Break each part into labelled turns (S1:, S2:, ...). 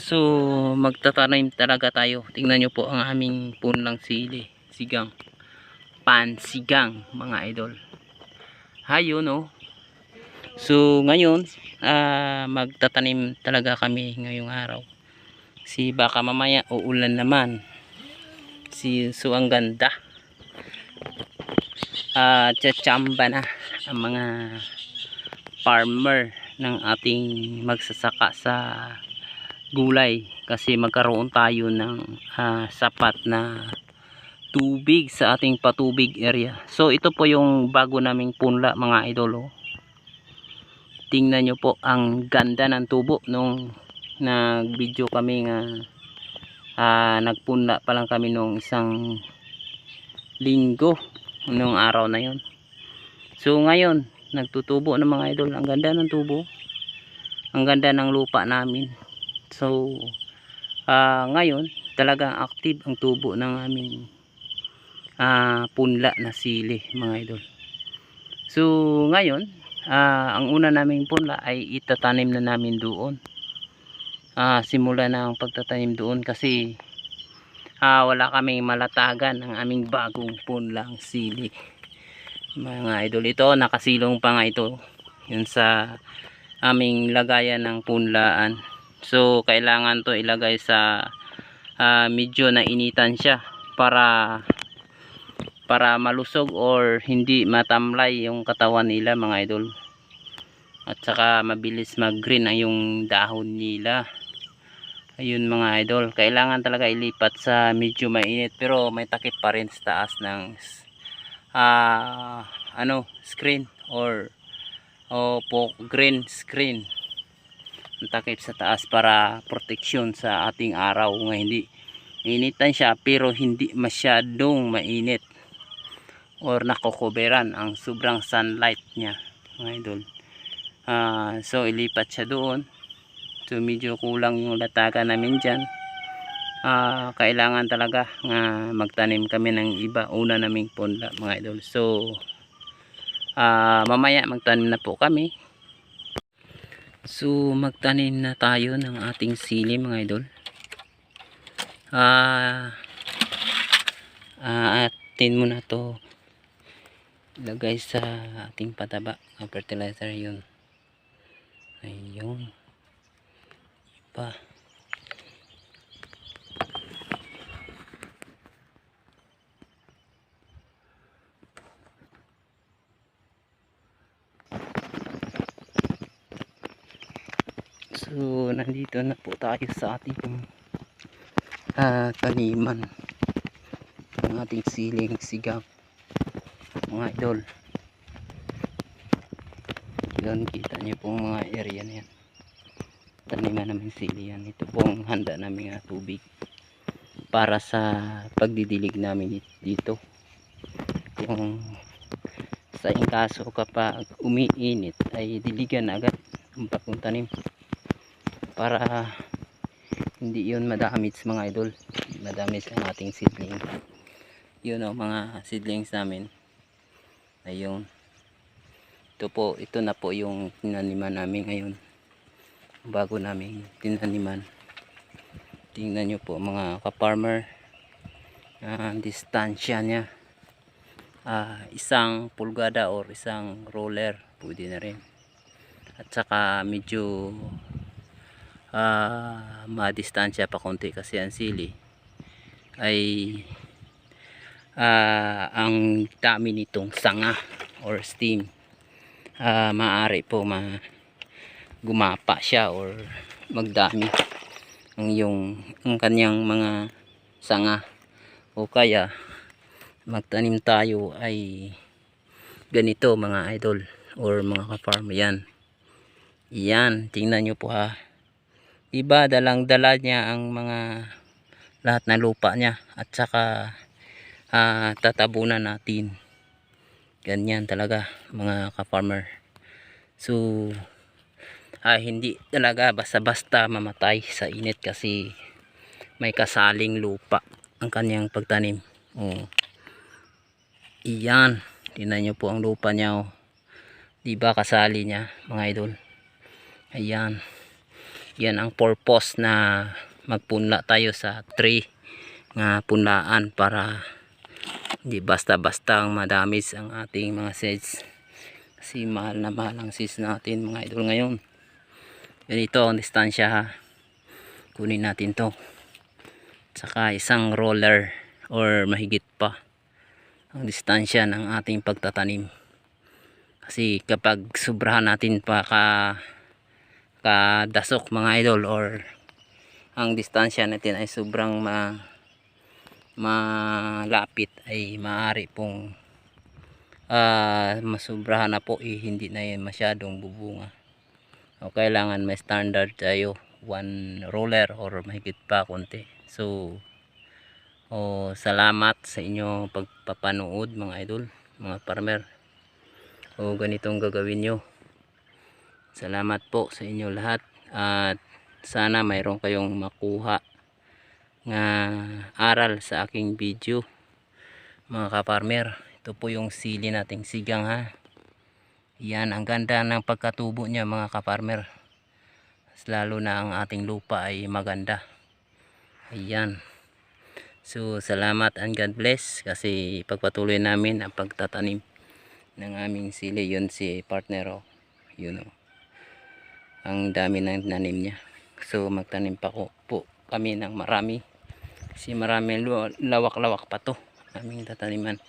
S1: So, magtatanim talaga tayo. Tingnan nyo po ang aming punlang sili. Sigang. Pansigang, mga idol. Hayo, no? So, ngayon, ah, magtatanim talaga kami ngayong araw. Si baka mamaya uulan naman. Si so ang ganda. Ah, tsachamba na ang mga farmer ng ating magsasaka sa gulay kasi magkaroon tayo ng ah, sapat na tubig sa ating patubig area. So ito po yung bago naming punla mga idol. oh. Tingnan nyo po ang ganda ng tubo nung nag-video kami nga ah, nagpunla pa lang kami nung isang linggo nung araw na yon. So ngayon nagtutubo ng mga idol. Ang ganda ng tubo. Ang ganda ng lupa namin. So, ah ngayon, talagang active ang tubo ng aming ah punla na sili, mga idol. So, ngayon, ah ang una naming punla ay itatanim na namin doon. Ah simula na ang pagtatanim doon kasi ah wala kaming malatagan ng aming bagong punlang sili. Mga idol, ito nakasilong pa nga ito. Yun sa aming lagayan ng punlaan. So, kailangan to ilagay sa ah, medyo na initan siya para para malusog or hindi matamlay yung katawan nila mga idol. At saka mabilis mag-green ang yung dahon nila. Ayun mga idol, kailangan talaga ilipat sa medyo mainit pero may takip pa rin sa taas ng ah ano, screen or o po green screen takip sa taas para proteksyon sa ating araw. Nga hindi initan siya pero hindi masyadong mainit or nakokoberan ang sobrang sunlight niya mga idol. Ah, so ilipat siya doon. So medyo kulang yung latagan namin dyan. Ah, kailangan talaga nga magtanim kami ng iba una naming punla mga idol. So ah, mamaya magtanim na po kami So magtanim na tayo ng ating sili mga idol. Ah ah, atin mo na to ilagay sa ating pataba ang fertilizer yun. Ayun. Iba. So, nandito na po tayo sa ating ah, taniman ng ating siling sigap mga idol. Yun kita nyo pong mga area na yan. Taniman namin sili yan. Ito pong handa namin nga tubig para sa pagdidilig namin dito. Yung sa kaso kapag umiinit ay diligan agad ang tanim para hindi yun madamage mga idol. Madamage ang ating seedling yun o mga seedlings namin. Ayun. Ito po ito na po yung tinaniman namin ngayon. Bago namin tinaniman. Tingnan nyo po mga ka-farmer. Ang distansya niya. Ah, isang pulgada or isang roller pwede na rin. At saka medyo ah madistansya pa konti kasi ang sili. Ay ah ang dami nitong sanga or steam. Ah maaari po ma gumapa siya or magdami ang yung ang kanyang mga sanga. O kaya magtanim tayo ay ganito mga idol or mga ka-farm yan. Yan tingnan nyo po ha iba dalang dala niya ang mga lahat na lupa niya at saka ah, tatabunan natin. Ganyan talaga mga ka-farmer. So ah, hindi talaga basta basta mamatay sa init kasi may kasaling lupa ang kanyang pagtanim. Oh. iyan tingnan nyo po ang lupa niya oh. di ba kasali niya mga idol? Ayan yan ang purpose na magpunla tayo sa tree nga punlaan para hindi basta-basta ang madamis ang ating mga seeds. Kasi mahal na mahal ang seeds natin mga idol ngayon. Ganito ang distansya ha. Kunin natin to. Saka isang roller or mahigit pa ang distansya ng ating pagtatanim. Kasi kapag sobrahan natin pa ka kadasok mga idol or ang distansya natin ay sobrang ma malapit ay maaari pong ah masubrahan na po eh, hindi na yan masyadong bubunga. O kailangan may standard tayo one roller or mahigit pa konti. So o salamat sa inyo pagpapanood mga idol mga farmer. O ganitong gagawin nyo salamat po sa inyo lahat at sana mayroon kayong makuha nga aral sa aking video. Mga kaparmer ito po yung sili nating sigang ha? Yan ang ganda ng pagkatubo niya mga kaparmer lalo na ang ating lupa ay maganda. Ayan. So salamat and God bless kasi pagpatuloy namin ang pagtatanim ng aming sili. Yun si partner oh. yun oh. Ang dami ng nanim niya. So magtanim pa ko po kami ng marami. Kasi marami lawak-lawak pa to. Aming tataniman.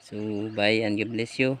S1: So bye and God bless you